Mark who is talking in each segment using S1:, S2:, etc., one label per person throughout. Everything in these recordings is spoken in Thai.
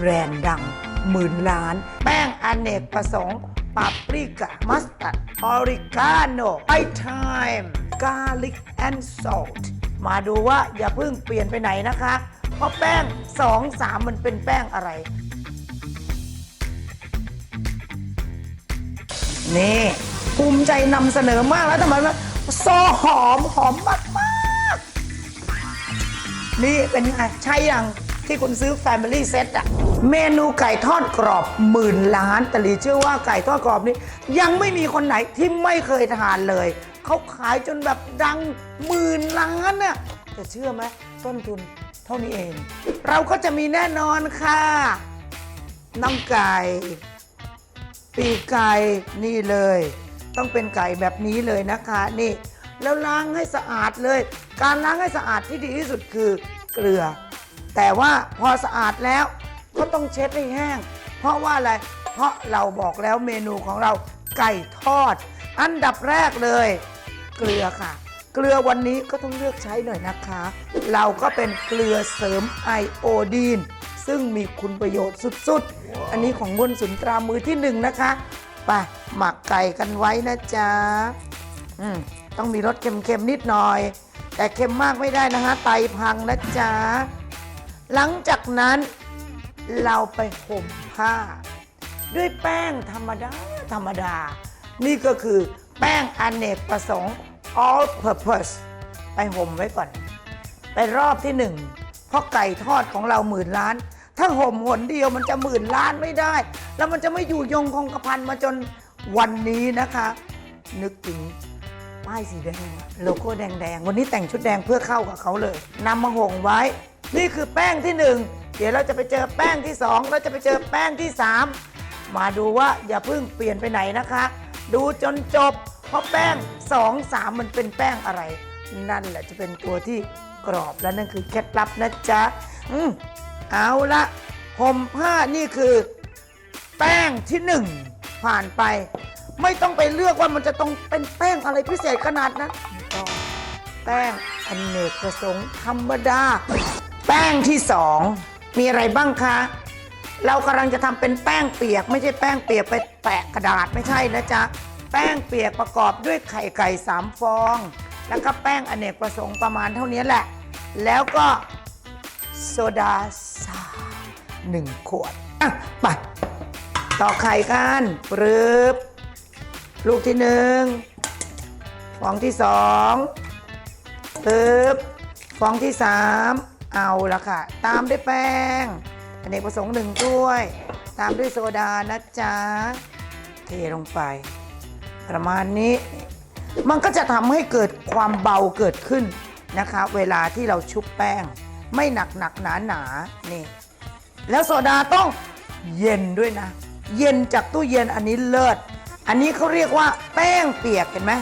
S1: แบรนด์ดังหมื่นล้าน แป้งอเนกประสงค์ปาปริกามัสตาร์ดออริกาโนไอทม์กาลิกแอนด์ซอลต์มาดูว่าอย่าเพิ่งเปลี่ยนไปไหนนะคะ เพราะแป้ง 2 3 มันเป็นแป้งอะไร นี่ ภูมิใจนำเสนอมากแล้วทำไมว่าโซหอมหอมมากมาก ๆ นี่เป็นไงใช่ยัง ที่คุณซื้อ Family Set อะเมนูไก่ทอดกรอบหมื่นล้านแต่ลีเชื่อว่าไก่ทอดกรอบนี้ ยังไม่มีคนไหนที่ไม่เคยทานเลย เขาขายจนแบบดังหมื่นล้านน่ะแต่เชื่อไหมต้นทุนเท่านี้เอง เราก็จะมีแน่นอนค่ะน้ำไก่ ปีกไก่นี่เลย ต้องเป็นไก่แบบนี้เลยนะคะนี่แล้วล้างให้สะอาดเลย การล้างให้สะอาดที่ดีที่สุดคือเกลือ แต่ว่าพอสะอาดแล้วก็ต้องเช็ดให้แห้ง เพราะว่าอะไร เพราะเราบอกแล้วเมนูของเราไก่ทอด อันดับแรกเลย เกลือค่ะ เกลือวันนี้ก็ต้องเลือกใช้หน่อยนะคะ เราก็เป็นเกลือเสริมไอโอดีน ซึ่งมีคุณประโยชน์สุดๆ อันนี้ของบนสุนตรามือที่หนึ่งนะคะไปหมักไก่กันไว้นะจ๊ะอืมต้องมีรสเค็มๆนิดหน่อย แต่เค็มมากไม่ได้นะคะไตพังนะจ๊ะ หลังจากนั้นเราไปห่มผ้า ด้วยแป้งธรรมดา ธรรมดา นี่ก็คือแป้งอเนกประสงค์ all purpose ไปห่มไว้ก่อน ไปรอบที่หนึ่งเพราะไก่ทอดของเราหมื่นล้าน ถ้าห่มหนเดียวมันจะหมื่นล้านไม่ได้ แล้วมันจะไม่อยู่ยงคงกระพันมาจนวันนี้นะคะ นึกถึงป้ายสีแดง โลโก้แดงๆ วันนี้แต่งชุดแดงเพื่อเข้ากับเขาเลยนำมาห่มไว้ นี่คือแป้งที่หนึ่งเดี๋ยวเราจะไปเจอแป้งที่สองเราจะไปเจอแป้งที่สามมาดูว่าอย่าเพิ่งเปลี่ยนไปไหนนะคะ ดูจนจบ เพราะแป้งสองสามมันเป็นแป้งอะไร นั่นแหละจะเป็นตัวที่กรอบและนั่นคือเคล็ดลับนะจ๊ะอืมเอาละห่มผ้านี่คือ แป้งที่หนึ่งผ่านไป ไม่ต้องไปเลือกว่ามันจะต้องเป็นแป้งอะไรพิเศษขนาดนั้นไม่ต้องแป้งอเนกประสงค์ธรรมดา แป้งที่สองมีอะไรบ้างคะ เรากำลังจะทำเป็นแป้งเปียก ไม่ใช่แป้งเปียกไปแปะกระดาษไม่ใช่นะจ๊ะ แป้งเปียกประกอบด้วยไข่ไก่สามฟอง แล้วก็แป้งอเนกประสงค์ประมาณเท่านี้แหละ แล้วก็โซดาสามหนึ่งขวดอะไปต่อไข่กันปรึบลูกที่หนึ่งฟองที่สองปึ๊บฟองที่สาม เอาละค่ะ ตามด้วยแป้งอเนกประสงค์หนึ่งถ้วย ตามด้วยโซดานะจ๊ะ เทลงไป ประมาณนี้ มันก็จะทำให้เกิดความเบาเกิดขึ้นนะคะ เวลาที่เราชุบแป้ง ไม่หนักหนักหนาหนานี่ แล้วโซดาต้องเย็นด้วยนะ เย็นจากตู้เย็นอันนี้เลิศ อันนี้เขาเรียกว่าแป้งเปียกเห็นไหม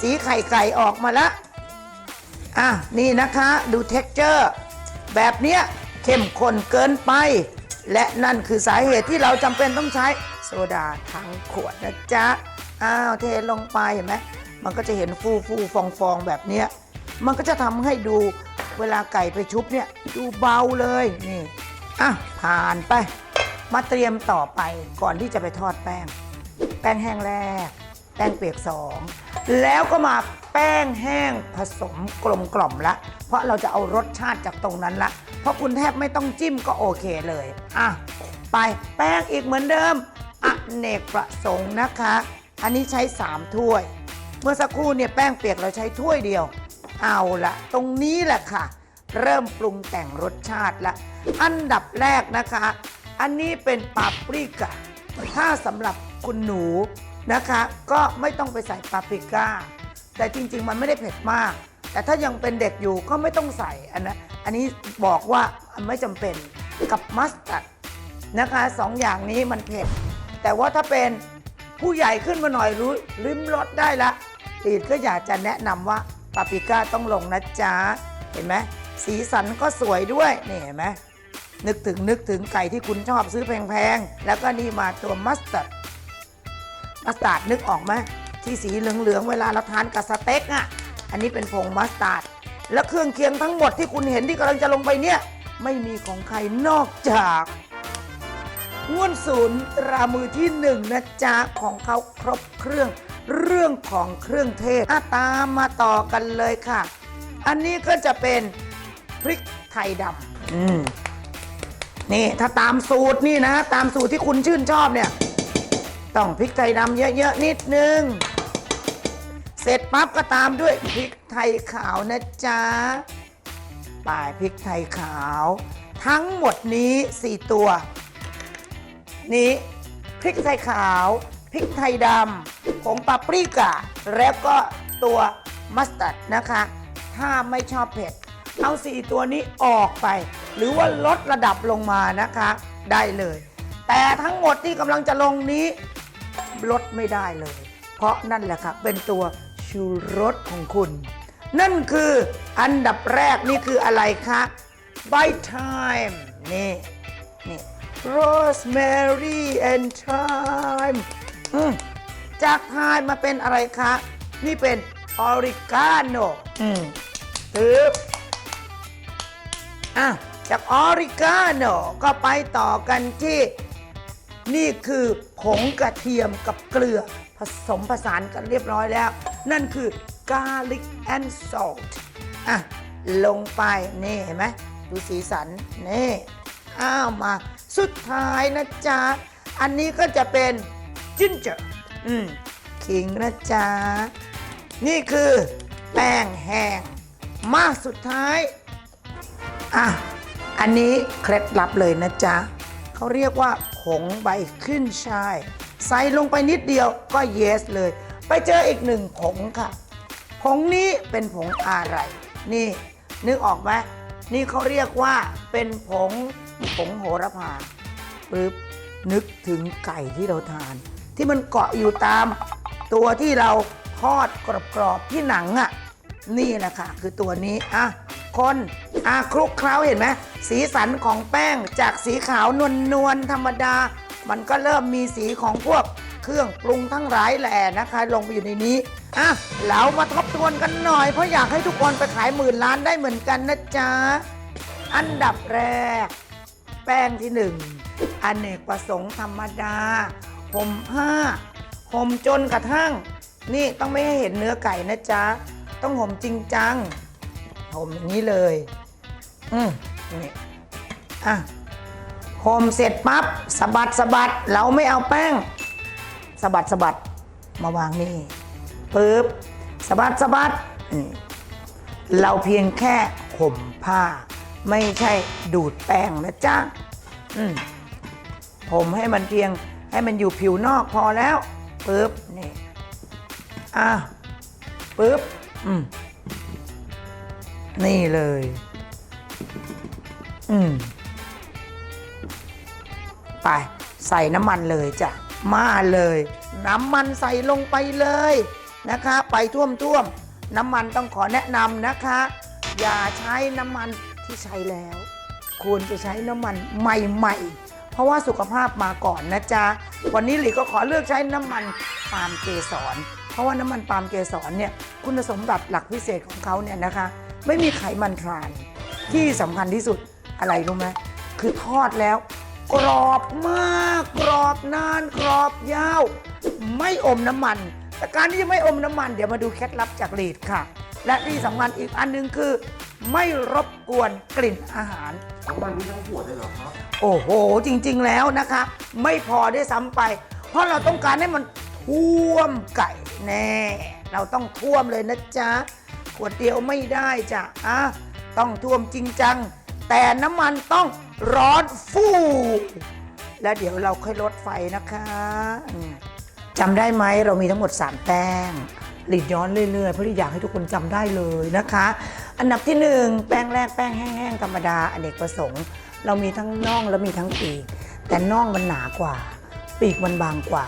S1: สีไข่ไก่ออกมาแล้วอะนี่นะคะดูเท็กเจอร์ แบบเนี้ยเข้มข้นเกินไป และนั่นคือสาเหตุที่เราจำเป็นต้องใช้โซดาทั้งขวดนะจ๊ะ อ้าวเทลงไปเห็นไหมมันก็จะเห็นฟูฟูฟองฟองแบบเนี้ยมันก็จะทำให้ดูเวลาไก่ไปชุบเนี่ยดูเบาเลยนี่อะผ่านไป มาเตรียมต่อไปก่อนที่จะไปทอดแป้ง แป้งแห้งแรก แป้งเปียกสองแล้วก็มา แป้งแห้งผสมกลมกล่อมละ เพราะเราจะเอารสชาติจากตรงนั้นละ เพราะคุณแทบไม่ต้องจิ้มก็โอเคเลย อะ ไปแป้งอีกเหมือนเดิมอเนกประสงค์นะคะ อันนี้ใช้ 3 ถ้วย เมื่อสักครู่เนี่ยแป้งเปียกเราใช้ถ้วยเดียว เอาละตรงนี้แหละค่ะ เริ่มปรุงแต่งรสชาติละ อันดับแรกนะคะ อันนี้เป็นปาปริกาถ้าสำหรับคุณหนูนะคะ ก็ไม่ต้องไปใส่ปาปริก้า แต่จริง ๆ มันไม่ได้เผ็ดมาก แต่ถ้ายังเป็นเด็กอยู่ก็ไม่ต้องใส่อันนะอันนี้บอกว่าไม่จำเป็นกับมัสตาร์ดนะคะสองอย่างนี้มันเผ็ด แต่ว่าถ้าเป็นผู้ใหญ่ขึ้นมาหน่อยรู้ริมรสได้ละลีดก็อยากจะแนะนำว่าปาปริก้าต้องลงนะจ๊ะ เห็นไหมสีสันก็สวยด้วยนี่เห็นไหมนึกถึงนึกถึงไก่ที่คุณชอบซื้อแพงๆ แล้วก็นี่มาตัวมัสตาร์ดมัสตาร์ดนึกออกไหม ที่สีเหลืองๆเวลาเราทานกับสเต็กอะอันนี้เป็นผงมัสตาร์ดแล้วเครื่องเคียงทั้งหมดที่คุณเห็นที่กำลังจะลงไปเนี่ย ไม่มีของใครนอกจากง่วนศูนย์รามือที่หนึ่งนะจ๊ะของเขาครบเครื่องเรื่องของเครื่องเทศอะตามมาต่อกันเลยค่ะ อันนี้ก็จะเป็นพริกไทยดำอืมนี่ถ้าตามสูตรนี่นะ ตามสูตรที่คุณชื่นชอบเนี่ย ต้องพริกไทยดำเยอะ ๆ นิดนึง เสร็จปั๊บก็ตามด้วยพริกไทยขาวนะจ๊ะป่ายพริกไทยขาว ทั้งหมดนี้ 4 ตัว นี้พริกไทยขาวพริกไทยดำผงปาปริก้าแล้วก็ตัวมัสตาร์ดนะคะ ถ้าไม่ชอบเผ็ด เอา4ตัวนี้ออกไป หรือว่าลดระดับลงมานะคะ ได้เลย แต่ทั้งหมดที่กำลังจะลงนี้ลดไม่ได้เลย เพราะนั่นแหละครับเป็นตัว ชูรสของคุณ นั่นคืออันดับแรกนี่คืออะไรคะ by time นี่นี่ rosemary and thyme จากทม์มาเป็นอะไรคะ นี่เป็นออริกาโนอืมตึ๊บอะจากออริกาโนก็ไปต่อกันที่ นี่คือผงกระเทียมกับเกลือ ผสมผสานกันเรียบร้อยแล้ว นั่นคือ garlic and salt อะ ลงไป นี่เห็นไหมดูสีสัน นี่ อ้าวมา สุดท้ายนะจ๊ะ อันนี้ก็จะเป็น ginger อืมขิงนะจ๊ะ นี่คือแป้งแห้ง มาสุดท้าย อะ อันนี้เคล็ดลับเลยนะจ๊ะ เขาเรียกว่าผงใบขึ้นช่าย ใส่ลงไปนิดเดียวก็เยสเลย ไปเจออีกหนึ่งผงค่ะ ผงนี้เป็นผงอะไร นี่ นึกออกไหมนี่เขาเรียกว่าเป็นผงผงโหระพาปึ๊บนึกถึงไก่ที่เราทาน ที่มันเกาะอยู่ตาม ตัวที่เราทอดกรอบๆที่หนังอะ่ะนี่แหละค่ะ คือตัวนี้อะคนอะคลุกเคล้าเห็นไหมสีสันของแป้งจากสีขาวนวลนวลๆธรรมดา มันก็เริ่มมีสีของพวกเครื่องปรุงทั้งหลายแหล่นะคะ ลงไปอยู่ในนี้อะเรามาทบทวนกันหน่อย เพราะอยากให้ทุกคนไปขายหมื่นล้านได้เหมือนกันนะจ๊ะ อันดับแรก แป้งที่หนึ่งอเนกประสงค์ธรรมดาห่มผ้าห่มจนกระทั่ง นี่ต้องไม่ให้เห็นเนื้อไก่นะจ๊ะ ต้องห่มจริงจังห่มอย่างนี้เลย อืมนี่อะ ห่มเสร็จปั๊บสะบัดสะบัดเราไม่เอาแป้งสะบัดสะบัดมาวางนี่ปึ๊บสะบัดสะบัดเราเพียงแค่ห่มผ้า ไม่ใช่ดูดแป้งนะจ๊ะผมให้มันเพียงให้มันอยู่ผิวนอกพอแล้วปึ๊บนี่อะปึ๊บอืมนี่เลย อืม ไปใส่น้ำมันเลยจ้ะมาเลย น้ำมันใส่ลงไปเลยนะคะ ไปท่วมท่วมๆน้ำมันต้องขอแนะนำนะคะ อย่าใช้น้ำมันที่ใช้แล้ว ควรจะใช้น้ำมันใหม่ๆ เพราะว่าสุขภาพมาก่อนนะจ๊ะวันนี้หลีก็ขอเลือกใช้น้ำมันปาล์มเกสรเพราะว่าน้ำมันปาล์มเกสรเนี่ยคุณสมบัติหลักพิเศษของเขาเนี่ยนะคะ ไม่มีไขมันทรานที่สำคัญที่สุดอะไรรู้ไหมคือทอดแล้ว กรอบมาก กรอบนาน กรอบยาว ไม่อมน้ำมัน แต่การที่จะไม่อมน้ำมัน เดี๋ยวมาดูเคล็ดลับจากลีดค่ะ และที่สำคัญอีกอันหนึงคือ ไม่รบกวนกลิ่นอาหาร
S2: น้ำมันนี่ทั้งขวดเลยเหรอครับ
S1: โอ้โห จริงๆแล้วนะคะ ไม่พอได้วยซ้ำไป เพราะเราต้องการให้มันท่วมไก่แน่ เราต้องท่วมเลยนะจ๊ะ ขวดเดียวไม่ได้จ้ะอะต้องท่วมจริงจัง แต่น้ำมันต้อง ร้อนฟูแล้วเดี๋ยวเราค่อยลดไฟนะคะจำได้ไหมเรามีทั้งหมด 3 แป้งหลีดย้อนเรื่อยๆ เพราะที่อยากให้ทุกคนจำได้เลยนะคะ อันดับที่ 1 แป้งแรกแป้งแห้งๆธรรมดาอเนกประสงค์ เรามีทั้งน่องและมีทั้งปีก แต่น่องมันหนากว่า ปีกมันบางกว่า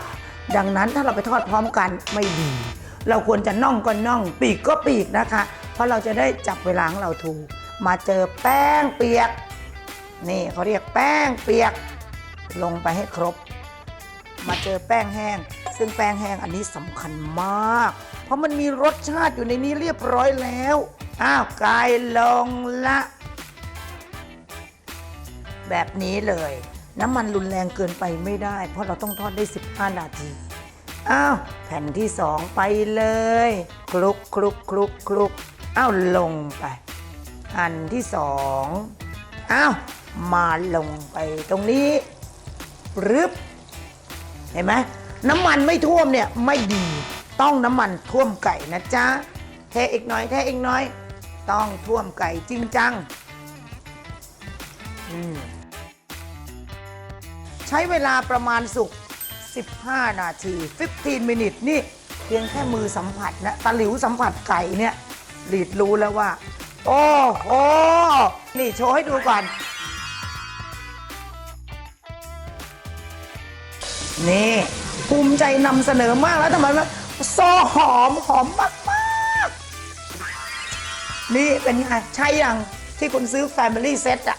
S1: ดังนั้นถ้าเราไปทอดพร้อมกันไม่ดี เราควรจะน่องก็น่อง ปีกก็ปีกนะคะ เพราะเราจะได้จับเวลาของเราถูก มาเจอแป้งเปียก นี่เขาเรียกแป้งเปียกลงไปให้ครบ มาเจอแป้งแห้ง ซึ่งแป้งแห้งอันนี้สำคัญมาก เพราะมันมีรสชาติอยู่ในนี้เรียบร้อยแล้ว อ้าวกายลงละ แบบนี้เลย น้ำมันรุนแรงเกินไปไม่ได้ เพราะเราต้องทอดได้ 15 นาทีอ้าวแผ่นที่สองไปเลย คลุกคลุกคลุกคลุกอ้าวลงไป อันที่สองอ้าว มาลงไปตรงนี้รึบเห็นไหมน้ำมันไม่ท่วมเนี่ยไม่ดี ต้องน้ำมันท่วมไก่นะจ๊ะเทอีกน่อยเทอีกน่อย ต้องท่วมไก่จริงจังใช้เวลาประมาณสุก 15 นาที 15 มินิทนี่เพียงแค่มือสัมผัสนะตะหลิวสัมผัสไก่เนี่ยหลีดรู้แล้วว่า โอ้โหนี่โชว์ให้ดูก่อน นี่ภูมิใจนำเสนอมากแล้วทำไมวะซอหอมหอมมากมากนี่เป็นไงใช่ยังที่คุณซื้อ Family Set อะ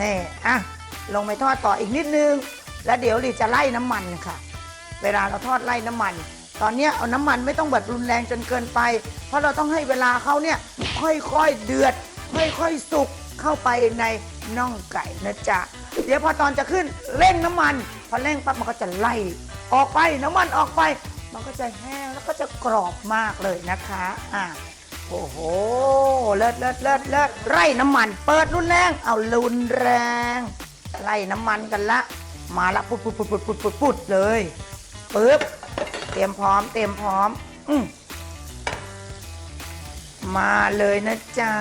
S1: นี่อะลงไปทอดต่ออีกนิดนึง แล้วเดี๋ยวดิจะไล่น้ำมันค่ะ เวลาเราทอดไล่น้ำมัน ตอนนี้เอาน้ำมันไม่ต้องแบบรุนแรงจนเกินไป เพราะเราต้องให้เวลาเขาเนี่ยค่อยๆเดือด ค่อยๆสุกเข้าไปในน่องไก่นะจ๊ะเดี๋ยวพอตอนจะขึ้นเร่งน้ำมัน พอเร่งปั๊บมันก็จะไล่ออกไปน้ำมันออกไป มันก็จะแห้งแล้วก็จะกรอบมากเลยนะคะอะโอ้โห เลิศเลิศเลิศเลิศไล่น้ำมัน เปิดรุนแรง เอารุนแรง ไล่น้ำมันกันละ มาละปุดปุดปุดปุดปุดปุดปุดเลยปึ๊บ เตรียมพร้อม เตรียมพร้อม อืมมาเลยนะจ๊ะ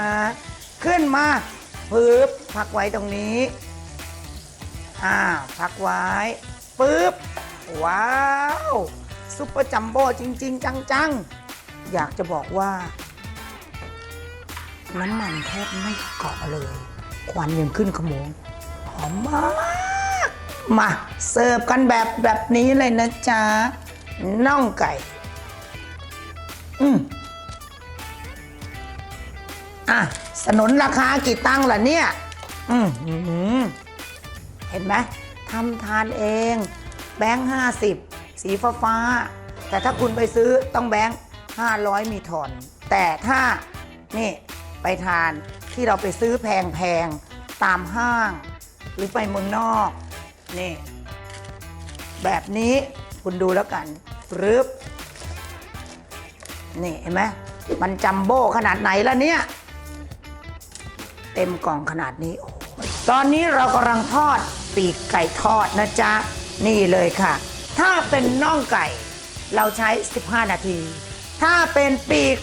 S1: ขึ้นมาปึ๊บ พักไว้ตรงนี้ อ่าพักไว้ปึ๊บ ว้าว ซุปเปอร์จัมโบ้จริง ๆ จัง ๆ อยากจะบอกว่า น้ำมันแทบไม่เกาะเลย ควันยังขึ้นขโมงหอมมาก มาเสิร์ฟกันแบบแบบนี้เลยนะจ๊ะน่องไก่ อืมอะ สนุนราคากี่ตังค์ล่ะเนี่ย อืม เห็นไหมทำทานเอง แบงค์ห้าสิบสีฟ้าฟ้า แต่ถ้าคุณไปซื้อต้องแบงค์ห้าร้อยมีทอน แต่ถ้านี่ไปทานที่เราไปซื้อแพงๆ ตามห้าง หรือไปเมืองนอกนี่แบบนี้คุณดูแล้วกันรึบนี่เห็นไหมมันจัมโบ้ขนาดไหนล่ะเนี่ย เต็มกล่องขนาดนี้โอ้ ตอนนี้เรากำลังทอดปีกไก่ทอดนะจ๊ะ นี่เลยค่ะ ถ้าเป็นน่องไก่ เราใช้ 15 นาที ถ้าเป็นปีก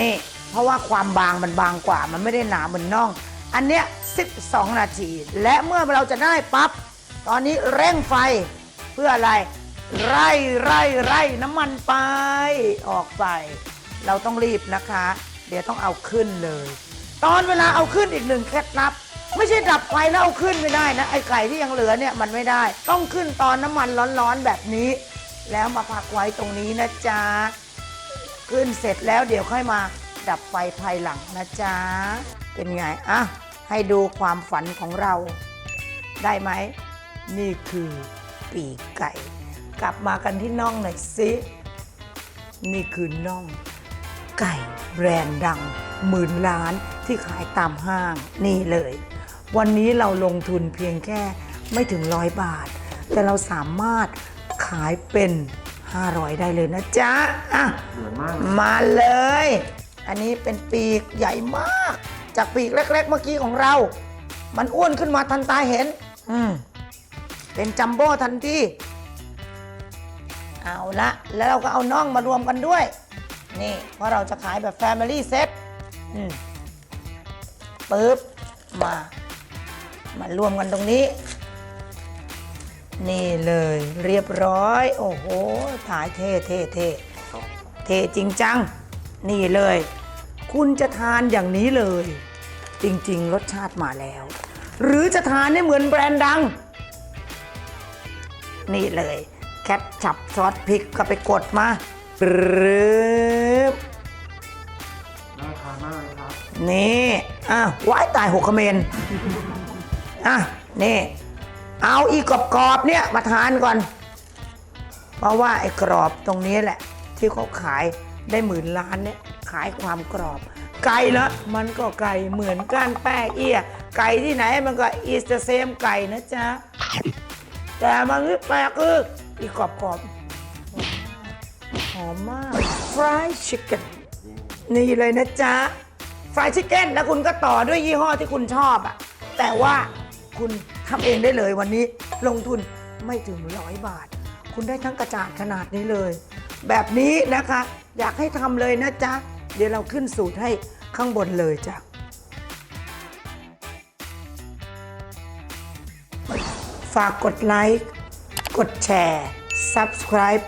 S1: นี่ เพราะว่าความบางมันบางกว่า มันไม่ได้หนาเหมือนน่อง อันเนี้ย 12 นาที และเมื่อเราจะได้ปั๊บตอนนี้เร่งไฟเพื่ออะไร ไร่ไร่ไร่น้ำมันไป ออกไป เราต้องรีบนะคะ เดี๋ยวต้องเอาขึ้นเลย ตอนเวลาเอาขึ้นอีกหนึ่งเคล็ดลับ ไม่ใช่ดับไฟแล้วเอาขึ้นไม่ได้นะ ไอไก่ที่ยังเหลือเนี่ยมันไม่ได้ ต้องขึ้นตอนน้ำมันร้อนๆแบบนี้ แล้วมาพักไว้ตรงนี้นะจ๊ะ ขึ้นเสร็จแล้วเดี๋ยวค่อยมาดับไฟภายหลังนะจ๊ะ เป็นไงอะให้ดูความฝันของเรา ได้ไหม นี่คือปีกไก่ กลับมากันที่น่องหน่อยสิ นี่คือน่อง ไก่แบรนด์ดังหมื่นล้านที่ขายตามห้างนี่เลย วันนี้เราลงทุนเพียงแค่ไม่ถึงร้อยบาท แต่เราสามารถขายเป็น 500 ได้เลยนะจ๊ะอะ
S2: เหมือนมากเลย
S1: มาเลย อันนี้เป็นปีกใหญ่มาก จากปีกเล็กๆเมื่อกี้ของเรา มันอ้วนขึ้นมาทันตาเห็น อืมเป็นจัมโบ้ทันทีเอาละแล้วเราก็เอาน่องมารวมกันด้วย นี่เพราะเราจะขายแบบ Family Set อืมปึ๊บมา มารวมกันตรงนี้ นี่เลยเรียบร้อย โอ้โหถ่ายเท่เท่เท่
S2: ครับ
S1: เท่จริงจัง นี่เลย คุณจะทานอย่างนี้เลย จริง ๆ รสชาติมาแล้ว หรือจะทานให้เหมือนแบรนด์ดัง นี่เลย แคทฉับซอสพริกก็ไปกดมาปรึบ
S2: น่าทานมากเลยครับ
S1: นี่อะว้ายตายหกเขมร อะนี่ เอาอีกกรอบๆเนี่ยมาทานก่อน เพราะว่าไอ้กรอบตรงนี้แหละ ที่เขาขายได้หมื่นล้านเนี่ยขายความกรอบ ไก่ละมันก็ไก่เหมือนกันแป้เอี้ย ไก่ที่ไหนมันก็ is the same ไก่นะจ๊ะ แต่มันแปลกคืออีกกรอบๆหอมมาก fried chicken นี่เลยนะจ๊ะ fried chicken แล้วคุณก็ต่อด้วยยี่ห้อที่คุณชอบอะแต่ว่า คุณทำเองได้เลยวันนี้ลงทุนไม่ถึงร้อยบาท คุณได้ทั้งกระจาดขนาดนี้เลย แบบนี้นะคะ อยากให้ทำเลยนะจ๊ะ เดี๋ยวเราขึ้นสูตรให้ข้างบนเลยจ้ะฝากกดไลค์กดแชร์ Subscribe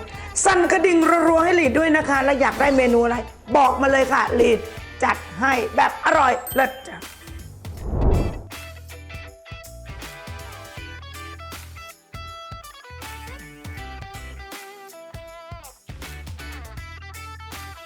S1: สั่นกระดิ่งรัวๆให้ลีดด้วยนะคะ และอยากได้เมนูอะไร บอกมาเลยค่ะลีดจัดให้แบบอร่อยเลิศ